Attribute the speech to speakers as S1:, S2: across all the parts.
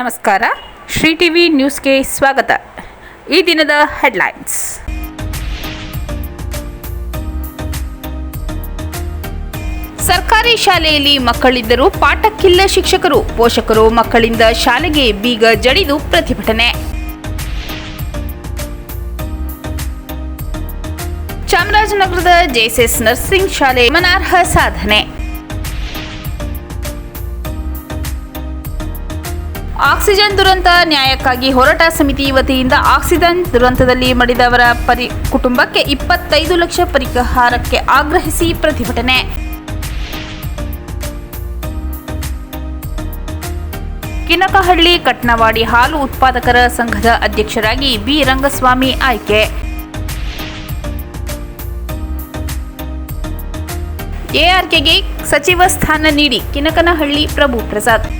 S1: ನಮಸ್ಕಾರ. ಶ್ರೀ ಟಿವಿ ನ್ಯೂಸ್ಗೆ ಸ್ವಾಗತ. ಈ ದಿನದ ಹೆಡ್ಲೈನ್ಸ್. ಸರ್ಕಾರಿ ಶಾಲೆಯಲ್ಲಿ ಮಕ್ಕಳಿದ್ದರೂ ಪಾಠಕ್ಕಿಲ್ಲ ಶಿಕ್ಷಕರು. ಪೋಷಕರು ಮಕ್ಕಳಿಂದ ಶಾಲೆಗೆ ಬೀಗ ಜಡಿದು ಪ್ರತಿಭಟನೆ. ಚಾಮರಾಜನಗರದ ಜೆಎಸ್ಎಸ್ ನರ್ಸಿಂಗ್ ಶಾಲೆ ಮನಾರ್ಹ ಸಾಧನೆ. ಆಕ್ಸಿಜನ್ ದುರಂತ ನ್ಯಾಯಕ್ಕಾಗಿ ಹೋರಾಟ ಸಮಿತಿ ವತಿಯಿಂದ ಆಕ್ಸಿಜನ್ ದುರಂತದಲ್ಲಿ ಮಡಿದವರ ಪರಿ ಕುಟುಂಬಕ್ಕೆ ಇಪ್ಪತ್ತೈದು ಲಕ್ಷ ಪರಿಹಾರಕ್ಕೆ ಆಗ್ರಹಿಸಿ ಪ್ರತಿಭಟನೆ. ಕಿನಕಹಳ್ಳಿ, ಕಟ್ನವಾಡಿ ಹಾಲು ಉತ್ಪಾದಕರ ಸಂಘದ ಅಧ್ಯಕ್ಷರಾಗಿ ಬಿ ರಂಗಸ್ವಾಮಿ ಆಯ್ಕೆ. ಎಆರ್ಕೆಗೆ ಸಚಿವ ಸ್ಥಾನ ನೀಡಿ ಕಿನಕನಹಳ್ಳಿ ಪ್ರಭು ಪ್ರಸಾದ್.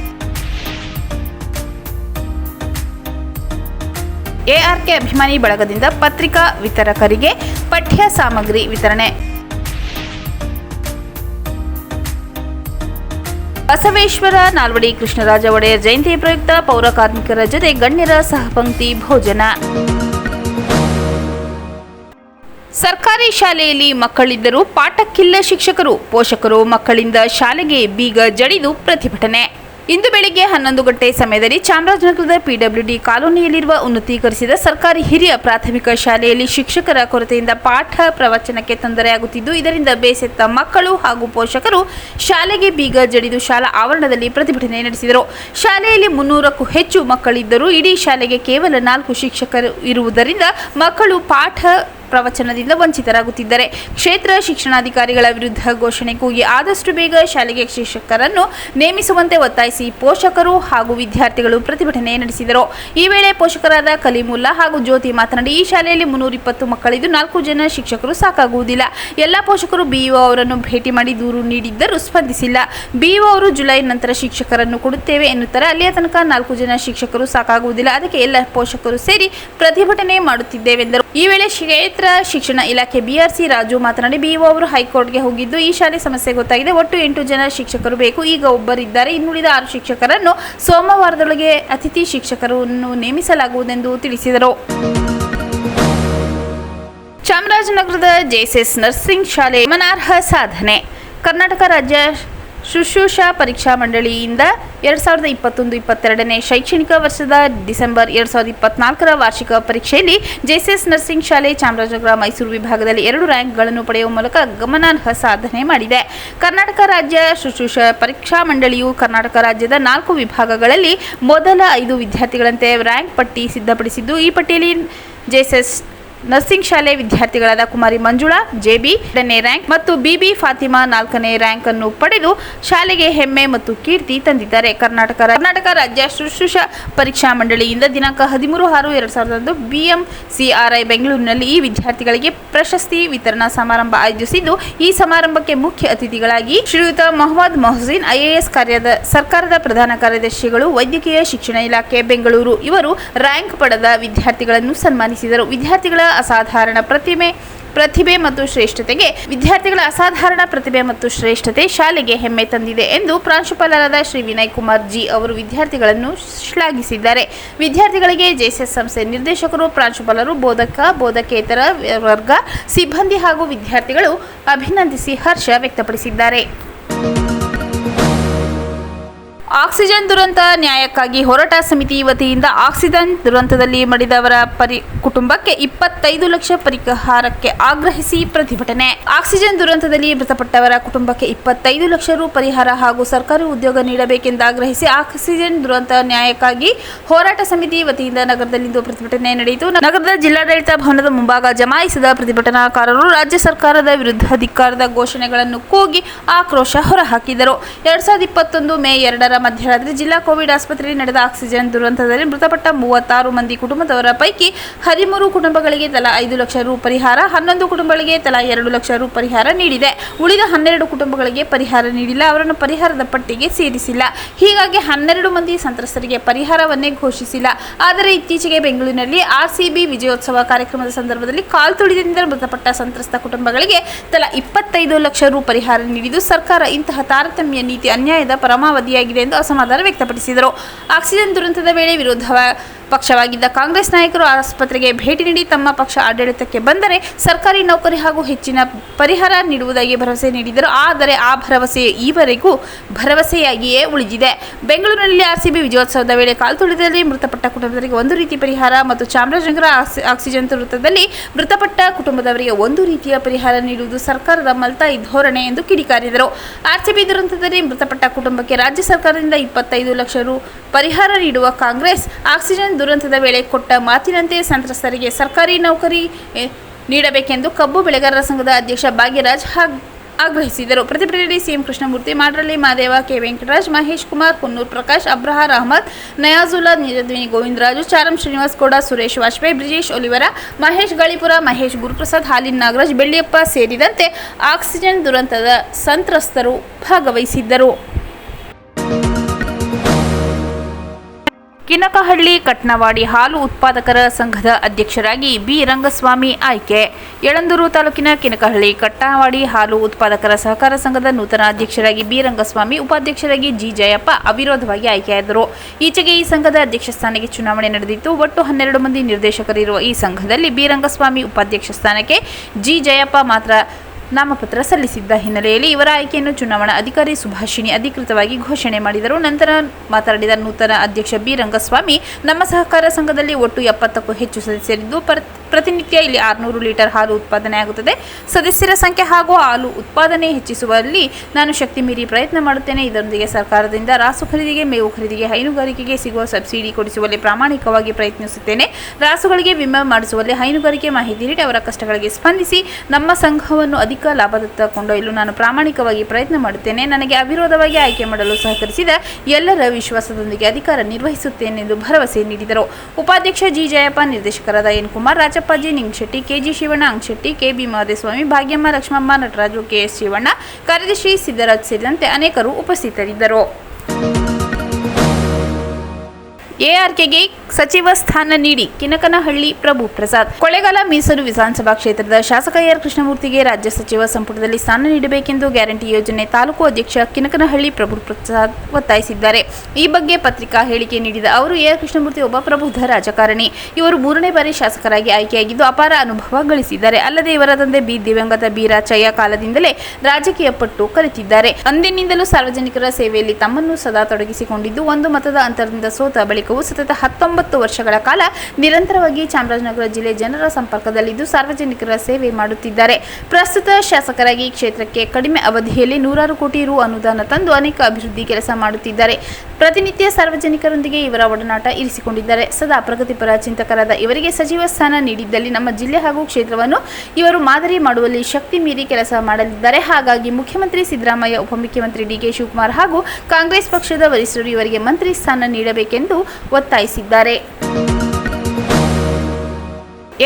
S1: ಎಆರ್ಕೆ ಅಭಿಮಾನಿ ಬಳಗದಿಂದ ಪತ್ರಿಕಾ ವಿತರಕರಿಗೆ ಪಠ್ಯ ಸಾಮಗ್ರಿ ವಿತರಣೆ. ಬಸವೇಶ್ವರ ನಾಲ್ವಡಿ ಕೃಷ್ಣರಾಜ ಒಡೆಯರ್ ಜಯಂತಿ ಪ್ರಯುಕ್ತ ಪೌರ ಕಾರ್ಮಿಕರ ಜೊತೆ ಗಣ್ಯರ ಸಹಪಂಕ್ತಿ ಭೋಜನ. ಸರ್ಕಾರಿ ಶಾಲೆಯಲ್ಲಿ ಮಕ್ಕಳಿದ್ದರೂ ಪಾಠಕ್ಕಿಲ್ಲ ಶಿಕ್ಷಕರು, ಪೋಷಕರು ಮಕ್ಕಳಿಂದ ಶಾಲೆಗೆ ಬೀಗ ಜಡಿದು ಪ್ರತಿಭಟನೆ. ಇಂದು ಬೆಳಿಗ್ಗೆ ಹನ್ನೊಂದು ಗಂಟೆ ಸಮಯದಲ್ಲಿ ಚಾಮರಾಜನಗರದ ಪಿಡಬ್ಲ್ಯೂಡಿ ಕಾಲೋನಿಯಲ್ಲಿರುವ ಉನ್ನತೀಕರಿಸಿದ ಸರ್ಕಾರಿ ಹಿರಿಯ ಪ್ರಾಥಮಿಕ ಶಾಲೆಯಲ್ಲಿ ಶಿಕ್ಷಕರ ಕೊರತೆಯಿಂದ ಪಾಠ ಪ್ರವಚನಕ್ಕೆ ತೊಂದರೆಯಾಗುತ್ತಿದ್ದು, ಇದರಿಂದ ಬೇಸೆತ್ತ ಮಕ್ಕಳು ಹಾಗೂ ಪೋಷಕರು ಶಾಲೆಗೆ ಬೀಗ ಜಡಿದು ಶಾಲಾ ಆವರಣದಲ್ಲಿ ಪ್ರತಿಭಟನೆ ನಡೆಸಿದರು. ಶಾಲೆಯಲ್ಲಿ ಮುನ್ನೂರಕ್ಕೂ ಹೆಚ್ಚು ಮಕ್ಕಳಿದ್ದರೂ ಇಡೀ ಶಾಲೆಗೆ ಕೇವಲ ನಾಲ್ಕು ಶಿಕ್ಷಕರು ಇರುವುದರಿಂದ ಮಕ್ಕಳು ಪಾಠ ಪ್ರವಚನದಿಂದ ವಂಚಿತರಾಗುತ್ತಿದ್ದಾರೆ. ಕ್ಷೇತ್ರ ಶಿಕ್ಷಣಾಧಿಕಾರಿಗಳ ವಿರುದ್ಧ ಘೋಷಣೆ ಕೂಗಿ ಆದಷ್ಟು ಬೇಗ ಶಾಲೆಗೆ ಶಿಕ್ಷಕರನ್ನು ನೇಮಿಸುವಂತೆ ಒತ್ತಾಯಿಸಿ ಪೋಷಕರು ಹಾಗೂ ವಿದ್ಯಾರ್ಥಿಗಳು ಪ್ರತಿಭಟನೆ ನಡೆಸಿದರು. ಈ ವೇಳೆ ಪೋಷಕರಾದ ಕಲಿಮುಲ್ಲಾ ಹಾಗೂ ಜ್ಯೋತಿ ಮಾತನಾಡಿ, ಈ ಶಾಲೆಯಲ್ಲಿ ಮುನ್ನೂರ ಇಪ್ಪತ್ತು ಮಕ್ಕಳಿದ್ದು ನಾಲ್ಕು ಜನ ಶಿಕ್ಷಕರು ಸಾಕಾಗುವುದಿಲ್ಲ. ಎಲ್ಲ ಪೋಷಕರು ಬಿಇಒ ಅವರನ್ನು ಭೇಟಿ ಮಾಡಿ ದೂರು ನೀಡಿದ್ದರೂ ಸ್ಪಂದಿಸಿಲ್ಲ. ಬಿಇಒ ಅವರು ಜುಲೈ ನಂತರ ಶಿಕ್ಷಕರನ್ನು ಕೊಡುತ್ತೇವೆ ಎನ್ನುತ್ತಾರೆ. ಅಲ್ಲಿಯ ತನಕ ನಾಲ್ಕು ಜನ ಶಿಕ್ಷಕರು ಸಾಕಾಗುವುದಿಲ್ಲ. ಅದಕ್ಕೆ ಎಲ್ಲ ಪೋಷಕರು ಸೇರಿ ಪ್ರತಿಭಟನೆ ಮಾಡುತ್ತಿದ್ದೇವೆಂದರು. ಈ ವೇಳೆ ಕ್ಷೇತ್ರ ಶಿಕ್ಷಣ ಇಲಾಖೆ ಬಿಆರ್ಸಿ ರಾಜು ಮಾತನಾಡಿ, ಬಿಇಒ ಅವರು ಹೈಕೋರ್ಟ್ಗೆ ಹೋಗಿದ್ದು, ಈ ಶಾಲೆ ಸಮಸ್ಯೆ ಗೊತ್ತಾಗಿದೆ. ಒಟ್ಟು ಎಂಟು ಜನ ಶಿಕ್ಷಕರು ಬೇಕು. ಈಗ ಒಬ್ಬರಿದ್ದಾರೆ. ಇನ್ನುಳಿದ ಆರು ಶಿಕ್ಷಕರನ್ನು ಸೋಮವಾರದೊಳಗೆ ಅತಿಥಿ ಶಿಕ್ಷಕರನ್ನು ನೇಮಿಸಲಾಗುವುದೆಂದು ತಿಳಿಸಿದರು. ಚಾಮರಾಜನಗರದ ಜೆಎಸ್ಎಸ್ ನರ್ಸಿಂಗ್ ಶಾಲೆ ಗಮನಾರ್ಹ ಸಾಧನೆ. ಕರ್ನಾಟಕ ರಾಜ್ಯ ಶುಶ್ರೂಷಾ ಪರೀಕ್ಷಾ ಮಂಡಳಿಯಿಂದ ಎರಡು ಸಾವಿರದ ಇಪ್ಪತ್ತೊಂದು, ಇಪ್ಪತ್ತೆರಡನೇ ಶೈಕ್ಷಣಿಕ ವರ್ಷದ ಡಿಸೆಂಬರ್ ಎರಡು ಸಾವಿರದ ಇಪ್ಪತ್ನಾಲ್ಕರ ವಾರ್ಷಿಕ ಪರೀಕ್ಷೆಯಲ್ಲಿ ಜೆಎಸ್ಎಸ್ ನರ್ಸಿಂಗ್ ಶಾಲೆ ಚಾಮರಾಜನಗರ ಮೈಸೂರು ವಿಭಾಗದಲ್ಲಿ ಎರಡು ರ್ಯಾಂಕ್ಗಳನ್ನು ಪಡೆಯುವ ಮೂಲಕ ಗಮನಾರ್ಹ ಸಾಧನೆ ಮಾಡಿದೆ. ಕರ್ನಾಟಕ ರಾಜ್ಯ ಶುಶ್ರೂಷಾ ಪರೀಕ್ಷಾ ಮಂಡಳಿಯು ಕರ್ನಾಟಕ ರಾಜ್ಯದ ನಾಲ್ಕು ವಿಭಾಗಗಳಲ್ಲಿ ಮೊದಲ ಐದು ವಿದ್ಯಾರ್ಥಿಗಳಂತೆ ರ್ಯಾಂಕ್ ಪಟ್ಟಿ ಸಿದ್ಧಪಡಿಸಿದ್ದು, ಈ ಪಟ್ಟಿಯಲ್ಲಿ ಜೆಎಸ್ಎಸ್ ನರ್ಸಿಂಗ್ ಶಾಲೆ ವಿದ್ಯಾರ್ಥಿಗಳಾದ ಕುಮಾರಿ ಮಂಜುಳಾ ಜೆಬಿ ಎರಡನೇ ರ್ಯಾಂಕ್ ಮತ್ತು ಬಿಬಿ ಫಾತಿಮಾ ನಾಲ್ಕನೇ ರ್ಯಾಂಕ್ ಅನ್ನು ಪಡೆದು ಶಾಲೆಗೆ ಹೆಮ್ಮೆ ಮತ್ತು ಕೀರ್ತಿ ತಂದಿದ್ದಾರೆ. ಕರ್ನಾಟಕ ಕರ್ನಾಟಕ ರಾಜ್ಯ ಶುಶ್ರೂಷಾ ಪರೀಕ್ಷಾ ಮಂಡಳಿಯಿಂದ ದಿನಾಂಕ ಹದಿಮೂರು ಆರು ಎರಡು ಸಾವಿರದ ಬಿಎಂಸಿಆರ್ಐ ಬೆಂಗಳೂರಿನಲ್ಲಿ ಈ ವಿದ್ಯಾರ್ಥಿಗಳಿಗೆ ಪ್ರಶಸ್ತಿ ವಿತರಣಾ ಸಮಾರಂಭ ಆಯೋಜಿಸಿದ್ದು, ಈ ಸಮಾರಂಭಕ್ಕೆ ಮುಖ್ಯ ಅತಿಥಿಗಳಾಗಿ ಶ್ರೀಯುತ ಮೊಹಮ್ಮದ್ ಮೊಹಸಿನ್ ಐಎಎಸ್ ಕಾರ್ಯದ ಸರ್ಕಾರದ ಪ್ರಧಾನ ಕಾರ್ಯದರ್ಶಿಗಳು, ವೈದ್ಯಕೀಯ ಶಿಕ್ಷಣ ಇಲಾಖೆ ಬೆಂಗಳೂರು ಇವರು ರ್ಯಾಂಕ್ ಪಡೆದ ವಿದ್ಯಾರ್ಥಿಗಳನ್ನು ಸನ್ಮಾನಿಸಿದರು. ವಿದ್ಯಾರ್ಥಿಗಳ ಅಸಾಧಾರಣ ಪ್ರತಿಮೆ, ಪ್ರತಿಭೆ ಮತ್ತು ಶ್ರೇಷ್ಠತೆಗೆ ವಿದ್ಯಾರ್ಥಿಗಳ ಅಸಾಧಾರಣ ಪ್ರತಿಭೆ ಮತ್ತು ಶ್ರೇಷ್ಠತೆ ಶಾಲೆಗೆ ಹೆಮ್ಮೆ ತಂದಿದೆ ಎಂದು ಪ್ರಾಂಶುಪಾಲರಾದ ಶ್ರೀ ವಿನಯ್ ಕುಮಾರ್ ಜಿ ಅವರು ವಿದ್ಯಾರ್ಥಿಗಳನ್ನು ಶ್ಲಾಘಿಸಿದ್ದಾರೆ. ವಿದ್ಯಾರ್ಥಿಗಳಿಗೆ ಜೆಎಸ್ಎಸ್ ಸಂಸ್ಥೆ ನಿರ್ದೇಶಕರು, ಪ್ರಾಂಶುಪಾಲರು, ಬೋಧಕ, ಬೋಧಕೇತರ ವರ್ಗ, ಸಿಬ್ಬಂದಿ ಹಾಗೂ ವಿದ್ಯಾರ್ಥಿಗಳು ಅಭಿನಂದಿಸಿ ಹರ್ಷ ವ್ಯಕ್ತಪಡಿಸಿದ್ದಾರೆ. ಆಕ್ಸಿಜನ್ ದುರಂತ ನ್ಯಾಯಕ್ಕಾಗಿ ಹೋರಾಟ ಸಮಿತಿ ವತಿಯಿಂದ ಆಕ್ಸಿಜನ್ ದುರಂತದಲ್ಲಿ ಮಡಿದವರ ಪರಿ ಕುಟುಂಬಕ್ಕೆ ಇಪ್ಪತ್ತೈದು ಲಕ್ಷ ಪರಿಹಾರಕ್ಕೆ ಆಗ್ರಹಿಸಿ ಪ್ರತಿಭಟನೆ. ಆಕ್ಸಿಜನ್ ದುರಂತದಲ್ಲಿ ಮೃತಪಟ್ಟವರ ಕುಟುಂಬಕ್ಕೆ ಇಪ್ಪತ್ತೈದು ಲಕ್ಷ ರು ಪರಿಹಾರ ಹಾಗೂ ಸರ್ಕಾರಿ ಉದ್ಯೋಗ ನೀಡಬೇಕೆಂದು ಆಗ್ರಹಿಸಿ ಆಕ್ಸಿಜನ್ ದುರಂತ ನ್ಯಾಯಕ್ಕಾಗಿ ಹೋರಾಟ ಸಮಿತಿ ವತಿಯಿಂದ ನಗರದಲ್ಲಿಂದು ಪ್ರತಿಭಟನೆ ನಡೆಯಿತು. ನಗರದ ಜಿಲ್ಲಾಡಳಿತ ಭವನದ ಮುಂಭಾಗ ಜಮಾಯಿಸಿದ ಪ್ರತಿಭಟನಾಕಾರರು ರಾಜ್ಯ ಸರ್ಕಾರದ ವಿರುದ್ಧ ಅಧಿಕಾರದ ಘೋಷಣೆಗಳನ್ನು ಕೂಗಿ ಆಕ್ರೋಶ ಹೊರಹಾಕಿದರು. ಎರಡ್ ಸಾವಿರದ ಇಪ್ಪತ್ತೊಂದು ಮೇ ಎರಡರ ಮಧ್ಯರಾತ್ರಿ ಜಿಲ್ಲಾ ಕೋವಿಡ್ ಆಸ್ಪತ್ರೆಯಲ್ಲಿ ನಡೆದ ಆಕ್ಸಿಜನ್ ದುರಂತದಲ್ಲಿ ಮೃತಪಟ್ಟ ಮೂವತ್ತಾರು ಮಂದಿ ಕುಟುಂಬದವರ ಪೈಕಿ ಹದಿಮೂರು ಕುಟುಂಬಗಳಿಗೆ ತಲಾ ಐದು ಲಕ್ಷ ರು ಪರಿಹಾರ, ಹನ್ನೊಂದು ಕುಟುಂಬಗಳಿಗೆ ತಲಾ ಎರಡು ಲಕ್ಷ ರು ಪರಿಹಾರ ನೀಡಿದೆ. ಉಳಿದ ಹನ್ನೆರಡು ಕುಟುಂಬಗಳಿಗೆ ಪರಿಹಾರ ನೀಡಿಲ್ಲ, ಅವರನ್ನು ಪರಿಹಾರದ ಪಟ್ಟಿಗೆ ಸೇರಿಸಿಲ್ಲ. ಹೀಗಾಗಿ ಹನ್ನೆರಡು ಮಂದಿ ಸಂತ್ರಸ್ತರಿಗೆ ಪರಿಹಾರವನ್ನೇ ಘೋಷಿಸಿಲ್ಲ. ಆದರೆ ಇತ್ತೀಚೆಗೆ ಬೆಂಗಳೂರಿನಲ್ಲಿ ಆರ್ಸಿಬಿ ವಿಜಯೋತ್ಸವ ಕಾರ್ಯಕ್ರಮದ ಸಂದರ್ಭದಲ್ಲಿ ಕಾಲ್ತುಳಿದಿಂದ ಮೃತಪಟ್ಟ ಸಂತ್ರಸ್ತ ಕುಟುಂಬಗಳಿಗೆ ತಲಾ ಇಪ್ಪತ್ತೈದು ಲಕ್ಷ ರು ಪರಿಹಾರ ನೀಡಿದ್ದು ಸರ್ಕಾರ ಇಂತಹ ತಾರತಮ್ಯ ನೀತಿ ಅನ್ಯಾಯದ ಪರಮಾವಧಿಯಾಗಿದೆ ಎಂದು ಅಸಮಾಧಾನ ವ್ಯಕ್ತಪಡಿಸಿದರು. ಆಕ್ಸಿಜನ್ ದುರಂತದ ವೇಳೆ ವಿರೋಧ ಪಕ್ಷವಾಗಿದ್ದ ಕಾಂಗ್ರೆಸ್ ನಾಯಕರು ಆಸ್ಪತ್ರೆಗೆ ಭೇಟಿ ನೀಡಿ ತಮ್ಮ ಪಕ್ಷ ಆಡಳಿತಕ್ಕೆ ಬಂದರೆ ಸರ್ಕಾರಿ ನೌಕರಿ ಹಾಗೂ ಹೆಚ್ಚಿನ ಪರಿಹಾರ ನೀಡುವುದಾಗಿ ಭರವಸೆ ನೀಡಿದರು. ಆದರೆ ಆ ಭರವಸೆ ಈವರೆಗೂ ಭರವಸೆಯಾಗಿಯೇ ಉಳಿದಿದೆ. ಬೆಂಗಳೂರಿನಲ್ಲಿ ಆರ್ಸಿಬಿ ವಿಜಯೋತ್ಸವದ ವೇಳೆ ಕಾಲ್ತುಳಿದಲ್ಲಿ ಮೃತಪಟ್ಟ ಕುಟುಂಬದವರಿಗೆ ಒಂದು ರೀತಿ ಪರಿಹಾರ ಮತ್ತು ಚಾಮರಾಜನಗರ ಆಕ್ಸಿ- ಆಕ್ಸಿಜನ್ ದುರಂತದಲ್ಲಿ ಮೃತಪಟ್ಟ ಕುಟುಂಬದವರಿಗೆ ಒಂದು ರೀತಿಯ ಪರಿಹಾರ ನೀಡುವುದು ಸರ್ಕಾರದ ಮಲ್ತಾಯಿ ಧೋರಣೆ ಎಂದು ಕಿಡಿಕಾರಿದರು. ಆರ್ಸಿಬಿ ದುರಂತದಲ್ಲಿ ಮೃತಪಟ್ಟ ಕುಟುಂಬಕ್ಕೆ ರಾಜ್ಯ ಸರ್ಕಾರದಿಂದ ಇಪ್ಪತ್ತೈದು ಲಕ್ಷ ರು ಪರಿಹಾರ ನೀಡುವ ಕಾಂಗ್ರೆಸ್ ಆಕ್ಸಿಜನ್ ದುರಂತದ ವೇಳೆ ಕೊಟ್ಟ ಮಾತಿನಂತೆ ಸಂತ್ರಸ್ತರಿಗೆ ಸರ್ಕಾರಿ ನೌಕರಿ ನೀಡಬೇಕೆಂದು ಕಬ್ಬು ಬೆಳೆಗಾರರ ಸಂಘದ ಅಧ್ಯಕ್ಷ ಭಾಗ್ಯರಾಜ್ ಆಗ್ರಹಿಸಿದರು. ಪ್ರತಿಭಟನೆಯಲ್ಲಿ ಸಿಎಂ ಕೃಷ್ಣಮೂರ್ತಿ ಮಾಡ್ರಳ್ಳಿ ಮಾದೇವ, ಕೆ ವೆಂಕಟರಾಜ್, ಮಹೇಶ್ ಕುಮಾರ್, ಕುನ್ನೂರ್ ಪ್ರಕಾಶ್ ಅಬ್ರಹಾರ್ ಅಹಮದ್, ನಯಾಜುಲ್ಲಾ, ನೀರದ್ವಿನಿ ಗೋವಿಂದರಾಜು, ಚಾರಂ ಶ್ರೀನಿವಾಸ್ ಗೌಡ, ಸುರೇಶ್ ವಾಜಪೇಯಿ, ಬ್ರಿಜೇಶ್ ಒಲಿವರ, ಮಹೇಶ್ ಗಳಿಪುರ, ಮಹೇಶ್ ಗುರುಪ್ರಸಾದ್, ಹಾಲಿನ್ ನಾಗರಾಜ್, ಬೆಳ್ಳಿಯಪ್ಪ ಸೇರಿದಂತೆ ಆಕ್ಸಿಜನ್ ದುರಂತದ ಸಂತ್ರಸ್ತರು ಭಾಗವಹಿಸಿದ್ದರು. ಕಿನಕಹಳ್ಳಿ, ಕಟ್ನವಾಡಿ ಹಾಲು ಉತ್ಪಾದಕರ ಸಂಘದ ಅಧ್ಯಕ್ಷರಾಗಿ ಬಿ. ರಂಗಸ್ವಾಮಿ ಆಯ್ಕೆ. ಯಳಂದೂರು ತಾಲೂಕಿನ ಕಿನಕಹಳ್ಳಿ, ಕಟ್ನವಾಡಿ ಹಾಲು ಉತ್ಪಾದಕರ ಸಹಕಾರ ಸಂಘದ ನೂತನ ಅಧ್ಯಕ್ಷರಾಗಿ ಬಿ. ರಂಗಸ್ವಾಮಿ, ಉಪಾಧ್ಯಕ್ಷರಾಗಿ ಜಿ. ಜಯಪ್ಪ ಅವಿರೋಧವಾಗಿ ಆಯ್ಕೆಯಾದರು. ಈಚೆಗೆ ಈ ಸಂಘದ ಅಧ್ಯಕ್ಷ ಸ್ಥಾನಕ್ಕೆ ಚುನಾವಣೆ ನಡೆದಿತ್ತು. ಒಟ್ಟು ಹನ್ನೆರಡು ಮಂದಿ ನಿರ್ದೇಶಕರಿರುವ ಈ ಸಂಘದಲ್ಲಿ ಬಿ. ರಂಗಸ್ವಾಮಿ ಉಪಾಧ್ಯಕ್ಷ ಸ್ಥಾನಕ್ಕೆ ಜಿ. ಜಯಪ್ಪ ಮಾತ್ರ ನಾಮಪತ್ರ ಸಲ್ಲಿಸಿದ್ದ ಹಿನ್ನೆಲೆಯಲ್ಲಿ ಇವರ ಆಯ್ಕೆಯನ್ನು ಚುನಾವಣಾ ಅಧಿಕಾರಿ ಸುಭಾಷಿಣಿ ಅಧಿಕೃತವಾಗಿ ಘೋಷಣೆ ಮಾಡಿದರು. ನಂತರ ಮಾತನಾಡಿದ ನೂತನ ಅಧ್ಯಕ್ಷ ಬಿ. ರಂಗಸ್ವಾಮಿ, ನಮ್ಮ ಸಹಕಾರ ಸಂಘದಲ್ಲಿ ಒಟ್ಟು ಎಪ್ಪತ್ತಕ್ಕೂ ಹೆಚ್ಚು ಸದಸ್ಯರಿದ್ದು ಪರ್- ಪ್ರತಿನಿತ್ಯ ಇಲ್ಲಿ ಆರುನೂರು ಲೀಟರ್ ಹಾಲು ಉತ್ಪಾದನೆ ಆಗುತ್ತದೆ. ಸದಸ್ಯರ ಸಂಖ್ಯೆ ಹಾಗೂ ಹಾಲು ಉತ್ಪಾದನೆ ಹೆಚ್ಚಿಸುವಲ್ಲಿ ನಾನು ಶಕ್ತಿ ಮೀರಿ ಪ್ರಯತ್ನ ಮಾಡುತ್ತೇನೆ. ಇದರೊಂದಿಗೆ ಸರ್ಕಾರದಿಂದ ರಾಸು ಖರೀದಿಗೆ, ಮೇವು ಖರೀದಿಗೆ, ಹೈನುಗಾರಿಕೆಗೆ ಸಿಗುವ ಸಬ್ಸಿಡಿ ಕೊಡಿಸುವಲ್ಲಿ ಪ್ರಾಮಾಣಿಕವಾಗಿ ಪ್ರಯತ್ನಿಸುತ್ತೇನೆ. ರಾಸುಗಳಿಗೆ ವಿಮೆ ಮಾಡಿಸುವಲ್ಲಿ ಹೈನುಗಾರಿಕೆ ಮಾಹಿತಿ ನೀಡಿ ಅವರ ಕಷ್ಟಗಳಿಗೆ ಸ್ಪಂದಿಸಿ ನಮ್ಮ ಸಂಘವನ್ನು ಅಧಿಕ ಲಾಭದತ್ತ ಕೊಂಡೊಯ್ಯಲು ನಾನು ಪ್ರಾಮಾಣಿಕವಾಗಿ ಪ್ರಯತ್ನ ಮಾಡುತ್ತೇನೆ. ನನಗೆ ಅವಿರೋಧವಾಗಿ ಆಯ್ಕೆ ಮಾಡಲು ಸಹಕರಿಸಿದ ಎಲ್ಲರ ವಿಶ್ವಾಸದೊಂದಿಗೆ ಅಧಿಕಾರ ನಿರ್ವಹಿಸುತ್ತೇನೆಂದು ಭರವಸೆ ನೀಡಿದರು. ಉಪಾಧ್ಯಕ್ಷ ಜಿ. ಜಯಪ್ಪ, ನಿರ್ದೇಶಕರಾದ N. Kumar Rajappaji Ningashetty KG Shivanna Angashetty KB Madeswamy, Bhagyamma, Lakshmamma, Nataraju KS Shivanna, ಕಾರ್ಯದರ್ಶಿ ಸಿದ್ದರಾಜ್ ಸೇರಿದಂತೆ ಅನೇಕರು ಉಪಸ್ಥಿತರಿದ್ದರು. ಎಆರ್ಕೆಗೆ ಸಚಿವ ಸ್ಥಾನ ನೀಡಿ ಕಿನಕನಹಳ್ಳಿ ಪ್ರಭು ಪ್ರಸಾದ್. ಕೊಳೆಗಾಲ ಮೀಸಲು ವಿಧಾನಸಭಾ ಕ್ಷೇತ್ರದ ಶಾಸಕ ಎಆರ್ ಕೃಷ್ಣಮೂರ್ತಿಗೆ ರಾಜ್ಯ ಸಚಿವ ಸಂಪುಟದಲ್ಲಿ ಸ್ಥಾನ ನೀಡಬೇಕೆಂದು ಗ್ಯಾರಂಟಿ ಯೋಜನೆ ತಾಲೂಕು ಅಧ್ಯಕ್ಷ ಕಿನಕನಹಳ್ಳಿ ಪ್ರಭು ಪ್ರಸಾದ್ ಒತ್ತಾಯಿಸಿದ್ದಾರೆ. ಈ ಬಗ್ಗೆ ಪತ್ರಿಕಾ ಹೇಳಿಕೆ ನೀಡಿದ ಅವರು, ಎಆರ್ ಕೃಷ್ಣಮೂರ್ತಿ ಒಬ್ಬ ಪ್ರಬುದ್ಧ ರಾಜಕಾರಣಿ. ಇವರು ಮೂರನೇ ಬಾರಿ ಶಾಸಕರಾಗಿ ಆಯ್ಕೆಯಾಗಿದ್ದು ಅಪಾರ ಅನುಭವ ಗಳಿಸಿದ್ದಾರೆ. ಅಲ್ಲದೆ ಇವರ ತಂದೆ ಬಿ ದಿವಂಗತ ಬಿ ರಾಚಯ್ಯ ಕಾಲದಿಂದಲೇ ರಾಜಕೀಯ ಪಟ್ಟು ಕಲಿತಿದ್ದಾರೆ. ಅಂದಿನಿಂದಲೂ ಸಾರ್ವಜನಿಕರ ಸೇವೆಯಲ್ಲಿ ತಮ್ಮನ್ನು ಸದಾ ತೊಡಗಿಸಿಕೊಂಡಿದ್ದು, ಒಂದು ಮತದ ಅಂತರದಿಂದ ಸೋತ ಬಳಿಕವೂ ಸತತ ಹತ್ತೊಂಬತ್ತು ವರ್ಷಗಳ ಕಾಲ ನಿರಂತರವಾಗಿ ಚಾಮರಾಜನಗರ ಜಿಲ್ಲೆ ಜನರ ಸಂಪರ್ಕದಲ್ಲಿದ್ದು ಸಾರ್ವಜನಿಕರ ಸೇವೆ ಮಾಡುತ್ತಿದ್ದಾರೆ. ಪ್ರಸ್ತುತ ಶಾಸಕರಾಗಿ ಕ್ಷೇತ್ರಕ್ಕೆ ಕಡಿಮೆ ಅವಧಿಯಲ್ಲಿ ನೂರಾರು ಕೋಟಿ ರು ಅನುದಾನ ತಂದು ಅನೇಕ ಅಭಿವೃದ್ಧಿ ಕೆಲಸ ಮಾಡುತ್ತಿದ್ದಾರೆ. ಪ್ರತಿನಿತ್ಯ ಸಾರ್ವಜನಿಕರೊಂದಿಗೆ ಇವರ ಒಡನಾಟ ಇರಿಸಿಕೊಂಡಿದ್ದಾರೆ. ಸದಾ ಪ್ರಗತಿಪರ ಚಿಂತಕರಾದ ಇವರಿಗೆ ಸಚಿವ ಸ್ಥಾನ ನೀಡಿದ್ದಲ್ಲಿ ನಮ್ಮ ಜಿಲ್ಲೆ ಹಾಗೂ ಕ್ಷೇತ್ರವನ್ನು ಇವರು ಮಾದರಿ ಮಾಡುವಲ್ಲಿ ಶಕ್ತಿ ಮೀರಿ ಕೆಲಸ ಮಾಡಲಿದ್ದಾರೆ. ಹಾಗಾಗಿ ಮುಖ್ಯಮಂತ್ರಿ ಸಿದ್ದರಾಮಯ್ಯ, ಉಪಮುಖ್ಯಮಂತ್ರಿ ಡಿಕೆ ಶಿವಕುಮಾರ್ ಹಾಗೂ ಕಾಂಗ್ರೆಸ್ ಪಕ್ಷದ ವರಿಷ್ಠರು ಇವರಿಗೆ ಮಂತ್ರಿ ಸ್ಥಾನ ನೀಡಬೇಕೆಂದು ಒತ್ತಾಯಿಸಿದ್ದಾರೆ.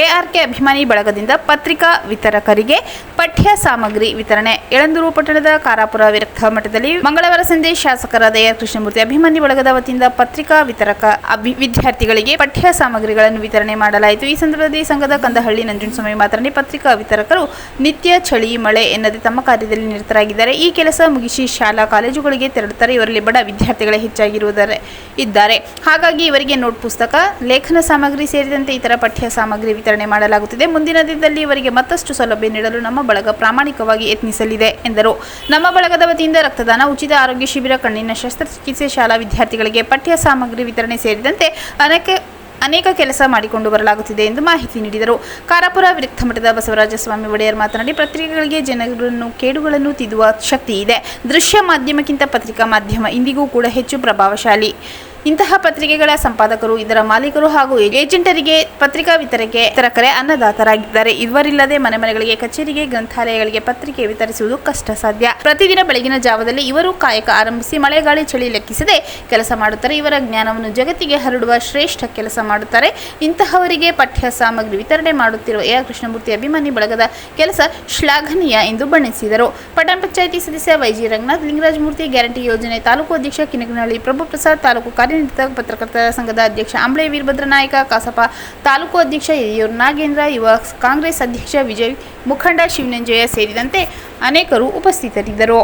S1: ಎಆರ್ಕೆ ಅಭಿಮಾನಿ ಬಳಗದಿಂದ ಪತ್ರಿಕಾ ವಿತರಕರಿಗೆ ಪಠ್ಯ ಸಾಮಗ್ರಿ ವಿತರಣೆ. ಯಳಂದೂರು ಪಟ್ಟಣದ ಕಾರಾಪುರ ವಿರಕ್ತ ಮಠದಲ್ಲಿ ಮಂಗಳವಾರ ಸಂಜೆ ಶಾಸಕರಾದ ಎಆರ್ ಕೃಷ್ಣಮೂರ್ತಿ ಅಭಿಮಾನಿ ಬಳಗದ ವತಿಯಿಂದ ಪತ್ರಿಕಾ ವಿತರಕ ಅಭಿ ವಿದ್ಯಾರ್ಥಿಗಳಿಗೆ ಪಠ್ಯ ಸಾಮಗ್ರಿಗಳನ್ನು ವಿತರಣೆ ಮಾಡಲಾಯಿತು. ಈ ಸಂದರ್ಭದಲ್ಲಿ ಸಂಘದ ಕಂದಹಳ್ಳಿ ನಂಜುಂಡಸ್ವಾಮಿ ಮಾತನಾಡಿ, ಪತ್ರಿಕಾ ವಿತರಕರು ನಿತ್ಯ ಚಳಿ, ಮಳೆ ಎನ್ನದೆ ತಮ್ಮ ಕಾರ್ಯದಲ್ಲಿ ನಿರತರಾಗಿದ್ದಾರೆ. ಈ ಕೆಲಸ ಮುಗಿಸಿ ಶಾಲಾ ಕಾಲೇಜುಗಳಿಗೆ ತೆರಳುತ್ತಾರೆ. ಇವರಲ್ಲಿ ಬಡ ವಿದ್ಯಾರ್ಥಿಗಳೇ ಹೆಚ್ಚಾಗಿರುವುದರೆ ಇದ್ದಾರೆ. ಹಾಗಾಗಿ ಇವರಿಗೆ ನೋಟ್ ಪುಸ್ತಕ, ಲೇಖನ ಸಾಮಗ್ರಿ ಸೇರಿದಂತೆ ಇತರ ಪಠ್ಯ ಸಾಮಗ್ರಿ ವಿತರಣೆ ಮಾಡಲಾಗುತ್ತಿದೆ. ಮುಂದಿನ ದಿನದಲ್ಲಿ ಇವರಿಗೆ ಮತ್ತಷ್ಟು ಸೌಲಭ್ಯ ನೀಡಲು ನಮ್ಮ ಬಳಗ ಪ್ರಾಮಾಣಿಕವಾಗಿ ಯತ್ನಿಸಲಿದೆ, ಎಂದರು. ನಮ್ಮ ಬಳಗದ ವತಿಯಿಂದ ರಕ್ತದಾನ, ಉಚಿತ ಆರೋಗ್ಯ ಶಿಬಿರ, ಕಣ್ಣಿನ ಶಸ್ತ್ರಚಿಕಿತ್ಸೆ ಶಾಲಾ ವಿದ್ಯಾರ್ಥಿಗಳಿಗೆ ಪಠ್ಯ ಸಾಮಗ್ರಿ ವಿತರಣೆ ಸೇರಿದಂತೆ ಅನೇಕ ಅನೇಕ ಕೆಲಸ ಮಾಡಿಕೊಂಡು ಬರಲಾಗುತ್ತಿದೆ ಎಂದು ಮಾಹಿತಿ ನೀಡಿದರು. ಕಾರಾಪುರ ವಿರಕ್ತ ಮಠದ ಬಸವರಾಜ ಸ್ವಾಮಿ ಒಡೆಯರ್ ಮಾತನಾಡಿ, ಪತ್ರಿಕೆಗಳಿಗೆ ಜನರನ್ನು, ಕೇಡುಗಳನ್ನು ತಿದ್ದುವ ಶಕ್ತಿ ಇದೆ. ದೃಶ್ಯ ಮಾಧ್ಯಮಕ್ಕಿಂತ ಪತ್ರಿಕಾ ಮಾಧ್ಯಮ ಇಂದಿಗೂ ಕೂಡ ಹೆಚ್ಚು ಪ್ರಭಾವಶಾಲಿ. ಇಂತಹ ಪತ್ರಿಕೆಗಳ ಸಂಪಾದಕರು, ಇದರ ಮಾಲೀಕರು ಹಾಗೂ ಏಜೆಂಟರಿಗೆ, ಪತ್ರಿಕಾ ವಿತರಕೆ ವಿತರಕರೇ ಅನ್ನದಾತರಾಗಿದ್ದಾರೆ. ಇವರಿಲ್ಲದೆ ಮನೆ ಮನೆಗಳಿಗೆ, ಕಚೇರಿಗೆ, ಗ್ರಂಥಾಲಯಗಳಿಗೆ ಪತ್ರಿಕೆ ವಿತರಿಸುವುದು ಕಷ್ಟ ಸಾಧ್ಯ. ಪ್ರತಿದಿನ ಬೆಳಗಿನ ಜಾವದಲ್ಲಿ ಇವರು ಕಾಯಕ ಆರಂಭಿಸಿ ಮಳೆಗಾಳಿ ಚಳಿ ಲೆಕ್ಕಿಸದೆ ಕೆಲಸ ಮಾಡುತ್ತಾರೆ. ಇವರ ಜ್ಞಾನವನ್ನು ಜಗತ್ತಿಗೆ ಹರಡುವ ಶ್ರೇಷ್ಠ ಕೆಲಸ ಮಾಡುತ್ತಾರೆ. ಇಂತಹವರಿಗೆ ಪಠ್ಯ ಸಾಮಗ್ರಿ ವಿತರಣೆ ಮಾಡುತ್ತಿರುವ ಎ. ಕೃಷ್ಣಮೂರ್ತಿ ಅಭಿಮಾನಿ ಬಳಗದ ಕೆಲಸ ಶ್ಲಾಘನೀಯ ಎಂದು ಬಣ್ಣಿಸಿದರು. ಪಟ್ಟಣ ಪಂಚಾಯಿತಿ ಸದಸ್ಯ ವೈಜಿ ರಂಗನಾಥ್ ಲಿಂಗರಾಜ್ ಮೂರ್ತಿ ಗ್ಯಾರಂಟಿ ಯೋಜನೆ ತಾಲೂಕು ಅಧ್ಯಕ್ಷ ಕಿನಗನಹಳ್ಳಿ ಪ್ರಭುಪ್ರಸಾದ್, ತಾಲೂಕು ಕಾರ್ಯನಿರತ ಪತ್ರಕರ್ತರ ಸಂಘದ ಅಧ್ಯಕ್ಷ ಅಂಬ್ಳೆ ವೀರಭದ್ರ ನಾಯಕ ಕಸಪ ತಾಲೂಕು ಅಧ್ಯಕ್ಷ ಹಿರಿಯೂರು ನಾಗೇಂದ್ರ, ಯುವ ಕಾಂಗ್ರೆಸ್ ಅಧ್ಯಕ್ಷ ವಿಜಯ್ ಮುಖಂಡ ಶಿವನಂಜಯ ಸೇರಿದಂತೆ ಅನೇಕರು ಉಪಸ್ಥಿತರಿದ್ದರು.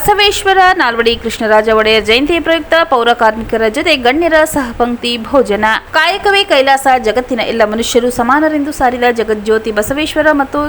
S1: ಬಸವೇಶ್ವರ, ನಾಲ್ವಡಿ ಕೃಷ್ಣರಾಜ ಒಡೆಯರ್ ಜಯಂತಿ ಪ್ರಯುಕ್ತ ಪೌರ ಕಾರ್ಮಿಕರ ಜೊತೆ ಗಣ್ಯರ ಸಹಪಂಕ್ತಿ ಭೋಜನ. ಕಾಯಕವೇ ಕೈಲಾಸ ಜಗತ್ತಿನ ಎಲ್ಲ ಮನುಷ್ಯರು ಸಮಾನರೆಂದು ಸಾರಿದ ಜಗಜ್ಯೋತಿ ಬಸವೇಶ್ವರ ಮತ್ತು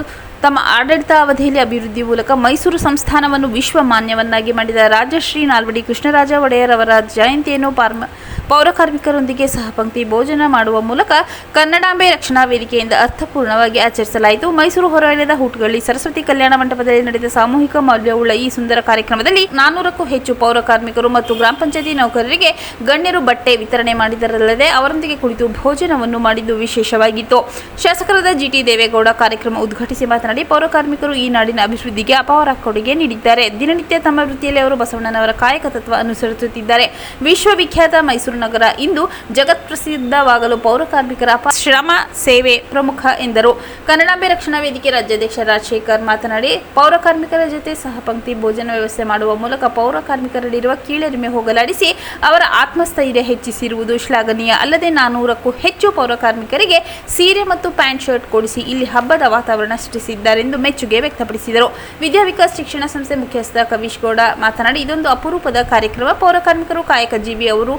S1: ತಮ್ಮ ಆಡಳಿತ ಅವಧಿಯಲ್ಲಿ ಅಭಿವೃದ್ಧಿ ಮೂಲಕ ಮೈಸೂರು ಸಂಸ್ಥಾನವನ್ನು ವಿಶ್ವ ಮಾನ್ಯವನ್ನಾಗಿ ಮಾಡಿದ ರಾಜಶ್ರೀ ನಾಲ್ವಡಿ ಕೃಷ್ಣರಾಜ ಒಡೆಯರ್ ಅವರ ಜಯಂತಿಯನ್ನು ಪಾರ್ಮ ಪೌರ ಕಾರ್ಮಿಕರೊಂದಿಗೆ ಸಹಪಂಕ್ತಿ ಭೋಜನ ಮಾಡುವ ಮೂಲಕ ಕನ್ನಡಾಂಬೆ ರಕ್ಷಣಾ ವೇದಿಕೆಯಿಂದ ಅರ್ಥಪೂರ್ಣವಾಗಿ ಆಚರಿಸಲಾಯಿತು. ಮೈಸೂರು ಹೊರವಲಯದ ಹುಟ್ಗಳ್ಳಿ ಸರಸ್ವತಿ ಕಲ್ಯಾಣ ಮಂಟಪದಲ್ಲಿ ನಡೆದ ಸಾಮೂಹಿಕ ಮೌಲ್ಯವುಳ್ಳ ಈ ಸುಂದರ ಕಾರ್ಯಕ್ರಮದಲ್ಲಿ ನಾನೂರಕ್ಕೂ ಹೆಚ್ಚು ಪೌರಕಾರ್ಮಿಕರು ಮತ್ತು ಗ್ರಾಮ ಪಂಚಾಯತಿ ನೌಕರರಿಗೆ ಗಣ್ಯರು ಬಟ್ಟೆ ವಿತರಣೆ ಮಾಡಿದರಲ್ಲದೆ ಅವರೊಂದಿಗೆ ಕುಳಿತು ಭೋಜನವನ್ನು ಮಾಡಿದ್ದು ವಿಶೇಷವಾಗಿತ್ತು. ಶಾಸಕರಾದ ಜಿಟಿ ದೇವೇಗೌಡ ಕಾರ್ಯಕ್ರಮ ಉದ್ಘಾಟಿಸಿ ಮಾತನಾಡಿ ಪೌರಕಾರ್ಮಿಕರು ಈ ನಾಡಿನ ಅಭಿವೃದ್ಧಿಗೆ ಅಪಾರ ಕೊಡುಗೆ ನೀಡಿದ್ದಾರೆ. ದಿನನಿತ್ಯ ತಮ್ಮ ವೃತ್ತಿಯಲ್ಲಿ ಅವರು ಬಸವಣ್ಣನವರ ಕಾಯಕ ತತ್ವ ಅನುಸರಿಸುತ್ತಿದ್ದಾರೆ. ವಿಶ್ವವಿಖ್ಯಾತ ಮೈಸೂರು ನಗರ. ಇಂದು ಜಗತ್ ಪ್ರಸಿದ್ಧವಾಗಲು ಪೌರ ಕಾರ್ಮಿಕರ ಶ್ರಮ ಸೇವೆ ಪ್ರಮುಖ ಎಂದರು. ಕನ್ನಡಾಂಬೆ ರಕ್ಷಣಾ ವೇದಿಕೆ ರಾಜ್ಯಾಧ್ಯಕ್ಷ ರಾಜಶೇಖರ್ ಮಾತನಾಡಿ ಪೌರ ಕಾರ್ಮಿಕರ ಜೊತೆ ಸಹಪಂಕ್ತಿ ಭೋಜನ ವ್ಯವಸ್ಥೆ ಮಾಡುವ ಮೂಲಕ ಪೌರ ಕಾರ್ಮಿಕರಲ್ಲಿರುವ ಕೀಳರಿಮೆ ಹೋಗಲಾಡಿಸಿ ಅವರ ಆತ್ಮಸ್ಥೈರ್ಯ ಹೆಚ್ಚಿಸಿರುವುದು ಶ್ಲಾಘನೀಯ. ಅಲ್ಲದೆ ನಾನೂರಕ್ಕೂ ಹೆಚ್ಚು ಪೌರ ಕಾರ್ಮಿಕರಿಗೆ ಸೀರೆ ಮತ್ತು ಪ್ಯಾಂಟ್ ಶರ್ಟ್ ಕೊಡಿಸಿ ಇಲ್ಲಿ ಹಬ್ಬದ ವಾತಾವರಣ ಸೃಷ್ಟಿಸಿದ್ದಾರೆಂದು ಮೆಚ್ಚುಗೆ ವ್ಯಕ್ತಪಡಿಸಿದರು. ವಿದ್ಯಾವಿಕಾಸ್ ಶಿಕ್ಷಣ ಸಂಸ್ಥೆ ಮುಖ್ಯಸ್ಥ ಕವೀಶ್ ಗೌಡ ಮಾತನಾಡಿ, ಇದೊಂದು ಅಪರೂಪದ ಕಾರ್ಯಕ್ರಮ. ಪೌರ ಕಾರ್ಮಿಕರು ಕಾಯಕ ಜೀವಿ ಅವರು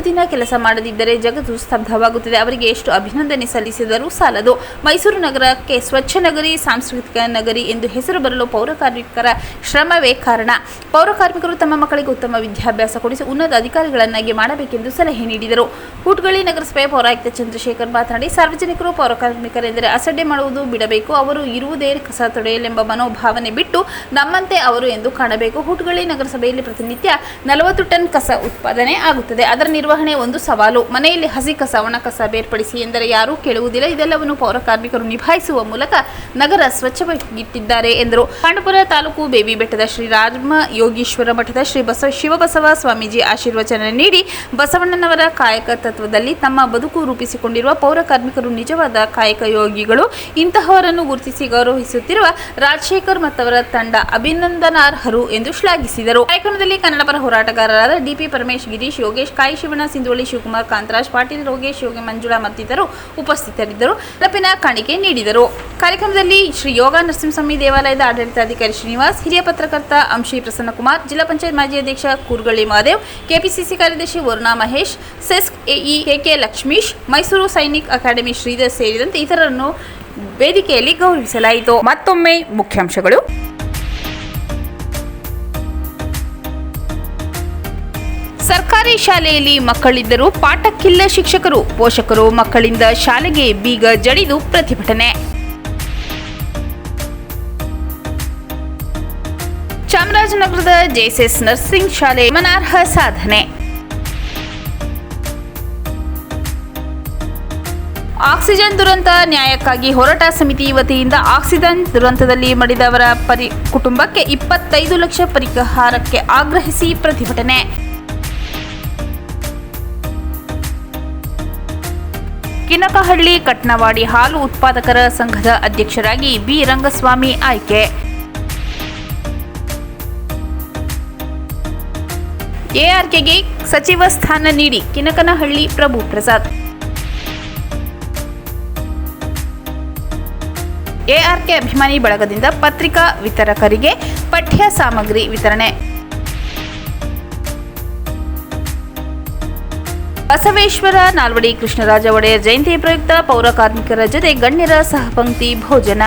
S1: ದಿನ ಕೆಲಸ ಮಾಡದಿದ್ದರೆ ಜಗತ್ತು ಸ್ತಬ್ಧವಾಗುತ್ತದೆ. ಅವರಿಗೆ ಎಷ್ಟು ಅಭಿನಂದನೆ ಸಲ್ಲಿಸಿದರೂ ಸಾಲದು. ಮೈಸೂರು ನಗರಕ್ಕೆ ಸ್ವಚ್ಛ ನಗರಿ, ಸಾಂಸ್ಕೃತಿಕ ನಗರಿ ಎಂದು ಹೆಸರು ಬರಲು ಪೌರಕಾರ್ಮಿಕರ ಶ್ರಮವೇ ಕಾರಣ. ಪೌರಕಾರ್ಮಿಕರು ತಮ್ಮ ಮಕ್ಕಳಿಗೆ ಉತ್ತಮ ವಿದ್ಯಾಭ್ಯಾಸ ಕೊಡಿಸಿ ಉನ್ನತ ಅಧಿಕಾರಿಗಳನ್ನಾಗಿ ಮಾಡಬೇಕೆಂದು ಸಲಹೆ ನೀಡಿದರು. ಹುಟ್ಗಳಿ ನಗರಸಭೆಯ ಪೌರಾಯುಕ್ತ ಚಂದ್ರಶೇಖರ್ ಮಾತನಾಡಿ, ಸಾರ್ವಜನಿಕರು ಪೌರ ಕಾರ್ಮಿಕರೆಂದರೆ ಅಸಡ್ಡೆ ಮಾಡುವುದು ಬಿಡಬೇಕು. ಅವರು ಇರುವುದೇ ಕಸ ತೊಡೆಯಲೆಂಬ ಮನೋಭಾವನೆ ಬಿಟ್ಟು ನಮ್ಮಂತೆ ಅವರು ಎಂದು ಕಾಣಬೇಕು. ಹುಟ್ಗಳಿ ನಗರಸಭೆಯಲ್ಲಿ ಪ್ರತಿನಿತ್ಯ ನಲವತ್ತು ಟನ್ ಕಸ ಉತ್ಪಾದನೆ ಆಗುತ್ತದೆ. ಅದರ ನಿರ್ವಹಣೆ ಒಂದು ಸವಾಲು. ಮನೆಯಲ್ಲಿ ಹಸಿ ಕಸ, ಒಣ ಕಸ ಬೇರ್ಪಡಿಸಿ ಎಂದರೆ ಯಾರೂ ಕೇಳುವುದಿಲ್ಲ. ಇದೆಲ್ಲವನ್ನು ಪೌರ ಕಾರ್ಮಿಕರು ನಿಭಾಯಿಸುವ ಮೂಲಕ ನಗರ ಸ್ವಚ್ಛವಾಗಿಟ್ಟಿದ್ದಾರೆ ಎಂದರು. ಪಾಂಡಪುರ ತಾಲೂಕು ಬೇಬಿ ಬೆಟ್ಟದ ಶ್ರೀ ರಾಮ ಯೋಗೀಶ್ವರ ಮಠದ ಶ್ರೀ ಬಸವ ಶಿವಬಸವ ಸ್ವಾಮೀಜಿ ಆಶೀರ್ವಚನ ನೀಡಿ ಬಸವಣ್ಣನವರ ಕಾಯಕ ತತ್ವದಲ್ಲಿ ತಮ್ಮ ಬದುಕು ರೂಪಿಸಿಕೊಂಡಿರುವ ಪೌರ ಕಾರ್ಮಿಕರು ನಿಜವಾದ ಕಾಯಕ ಯೋಗಿಗಳು. ಇಂತಹವರನ್ನು ಗುರುತಿಸಿ ಗೌರವಿಸುತ್ತಿರುವ ರಾಜಶೇಖರ್ ಮತ್ತವರ ತಂಡ ಅಭಿನಂದನಾರ್ಹರು ಎಂದು ಶ್ಲಾಘಿಸಿದರು. ಕಾರ್ಯಕ್ರಮದಲ್ಲಿ ಕನ್ನಡ ಪರ ಹೋರಾಟಗಾರರಾದ ಡಿಪಿ ಪರಮೇಶ್, ಗಿರೀಶ್ ಯೋಗೇಶ್ ಕಾಯಿ ಶಿವಣ್ಣ ಸಿಂಧೋಳಿ ಶಿವಕುಮಾರ್, ಕಾಂತರಾಜ್ ಪಾಟೀಲ್, ರೋಗೇಶ್, ಯೋಗಿ ಮಂಜುಳಾ ಮತ್ತಿತರರು ಉಪಸ್ಥಿತರಿದ್ದರು. ಲಪಿನ ಕಾಣಿಕೆ ನೀಡಿದರು. ಕಾರ್ಯಕ್ರಮದಲ್ಲಿ ಶ್ರೀ ಯೋಗ ನರಸಿಂಹಸ್ವಾಮಿ ದೇವಾಲಯದ ಆಡಳಿತಾಧಿಕಾರಿ ಶ್ರೀನಿವಾಸ್, ಹಿರಿಯ ಪತ್ರಕರ್ತ ಅಂಶಿ ಪ್ರಸನ್ನಕುಮಾರ್, ಜಿಲ್ಲಾ ಪಂಚಾಯತ್ ಮಾಜಿ ಅಧ್ಯಕ್ಷ ಕೂರ್ಗಳ್ಳಿ ಮಹಾದೇವ್, ಕೆಪಿಸಿಸಿ ಕಾರ್ಯದರ್ಶಿ Varuna Mahesh, CESC AE KK Lakshmish, Mysuru Sainik academy Sridhar ಸೇರಿದಂತೆ ಇತರರನ್ನು ವೇದಿಕೆಯಲ್ಲಿ ಗೌರವಿಸಲಾಯಿತು. ಮತ್ತೊಮ್ಮೆ ಮುಖ್ಯಾಂಶಗಳು. ಸರ್ಕಾರಿ ಶಾಲೆಯಲ್ಲಿ ಮಕ್ಕಳಿದ್ದರೂ ಪಾಠಕ್ಕಿಲ್ಲ ಶಿಕ್ಷಕರು. ಪೋಷಕರು ಮಕ್ಕಳಿಂದ ಶಾಲೆಗೆ ಬೀಗ ಜಡಿದು ಪ್ರತಿಭಟನೆ. ಚಾಮರಾಜನಗರದ ಜೆಎಸ್ಎಸ್ ನರ್ಸಿಂಗ್ ಶಾಲೆ ಗಮನಾರ್ಹ ಸಾಧನೆ. ಆಕ್ಸಿಜನ್ ದುರಂತ ನ್ಯಾಯಕ್ಕಾಗಿ ಹೋರಾಟ ಸಮಿತಿ ವತಿಯಿಂದ ಆಕ್ಸಿಜನ್ ದುರಂತದಲ್ಲಿ ಮಡಿದವರ ಪರಿ ಕುಟುಂಬಕ್ಕೆ ಇಪ್ಪತ್ತೈದು ಲಕ್ಷ ಪರಿಹಾರಕ್ಕೆ ಆಗ್ರಹಿಸಿ ಪ್ರತಿಭಟನೆ. ಕಿನಕಹಳ್ಳಿ ಕಟ್ನವಾಡಿ ಹಾಲು ಉತ್ಪಾದಕರ ಸಂಘದ ಅಧ್ಯಕ್ಷರಾಗಿ ಬಿ. ರಂಗಸ್ವಾಮಿ ಆಯ್ಕೆ. ಎಆರ್ಕೆಗೆ ಸಚಿವ ಸ್ಥಾನ ನೀಡಿ ಕಿನಕನಹಳ್ಳಿ ಪ್ರಭು ಪ್ರಸಾದ್. ಎಆರ್ಕೆ ಅಭಿಮಾನಿ ಬಳಗದಿಂದ ಪತ್ರಿಕಾ ವಿತರಕರಿಗೆ ಪಠ್ಯ ಸಾಮಗ್ರಿ ವಿತರಣೆ. ಬಸವೇಶ್ವರ ನಾಲ್ವಡಿ ಕೃಷ್ಣರಾಜ ಒಡೆಯರ್ ಜಯಂತಿ ಪ್ರಯುಕ್ತ ಪೌರ ಕಾರ್ಮಿಕರ ಜೊತೆ ಗಣ್ಯರ ಸಹಪಂಕ್ತಿ ಭೋಜನ.